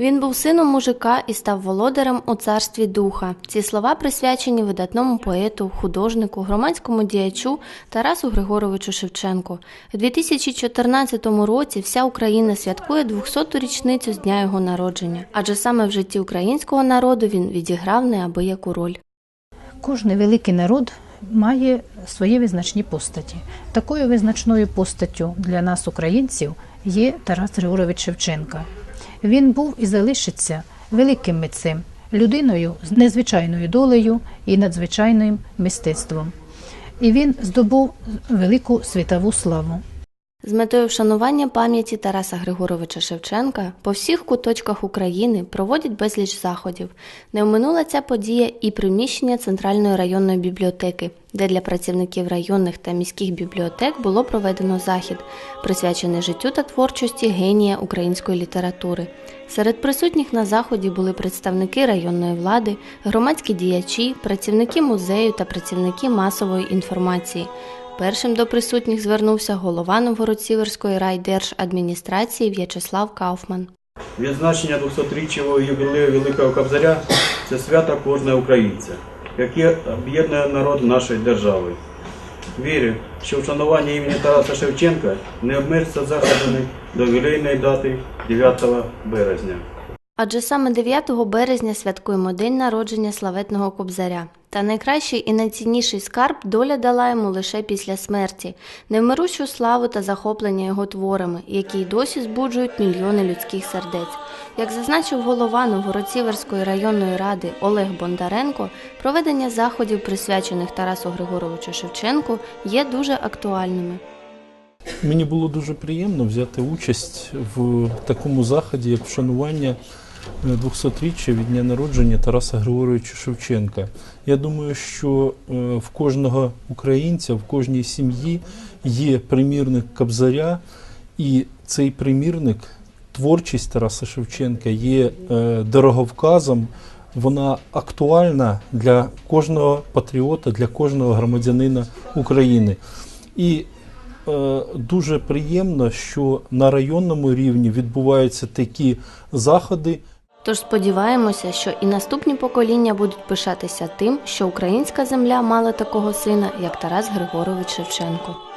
Він був сином мужика і став володарем у царстві духа. Ці слова присвячені видатному поету, художнику, громадському діячу Тарасу Григоровичу Шевченку. У 2014 році вся Україна святкує 200-ту річницю з дня його народження, адже саме в житті українського народу він відіграв неабияку роль. Кожний великий народ має свої визначні постаті. Такою визначною постаттю для нас, українців, є Тарас Григорович Шевченка. Він був і залишиться великим митцем, людиною з незвичайною долею і надзвичайним мистецтвом. І він здобув велику світову славу. З метою вшанування пам'яті Тараса Григоровича Шевченка по всіх куточках України проводять безліч заходів. Не оминула ця подія і приміщення Центральної районної бібліотеки, де для працівників районних та міських бібліотек було проведено захід, присвячений життю та творчості генія української літератури. Серед присутніх на заході були представники районної влади, громадські діячі, працівники музею та працівники масової інформації. Першим до присутніх звернувся голова Новгород-Сіверської райдержадміністрації В'ячеслав Кауфман. Відзначення 200-річчя ювілею Великого Кобзаря це свято кожного українця, яке об'єднує народ нашої держави. Вірю, що вшанування імені Тараса Шевченка не обмежиться заходами до ювілейної дати 9 березня. Адже саме 9 березня святкуємо день народження славетного кобзаря. Та найкращий і найцінніший скарб доля дала йому лише після смерті, невмирущу славу та захоплення його творами, які й досі збуджують мільйони людських сердець. Як зазначив голова Новгород-Сіверської районної ради Олег Бондаренко, проведення заходів, присвячених Тарасу Григоровичу Шевченку, є дуже актуальними. Мені було дуже приємно взяти участь в такому заході, як вшанування 200-річчя від дня народження Тараса Григоровича Шевченка. Я думаю, що е, в кожного українця, в кожній сім'ї є примірник Кобзаря, і цей примірник, творчість Тараса Шевченка є е, дороговказом. Вона актуальна для кожного патріота, для кожного громадянина України. І Дуже приємно, що на районному рівні відбуваються такі заходи. Тож сподіваємося, що і наступні покоління будуть пишатися тим, що українська земля мала такого сина, як Тарас Григорович Шевченко.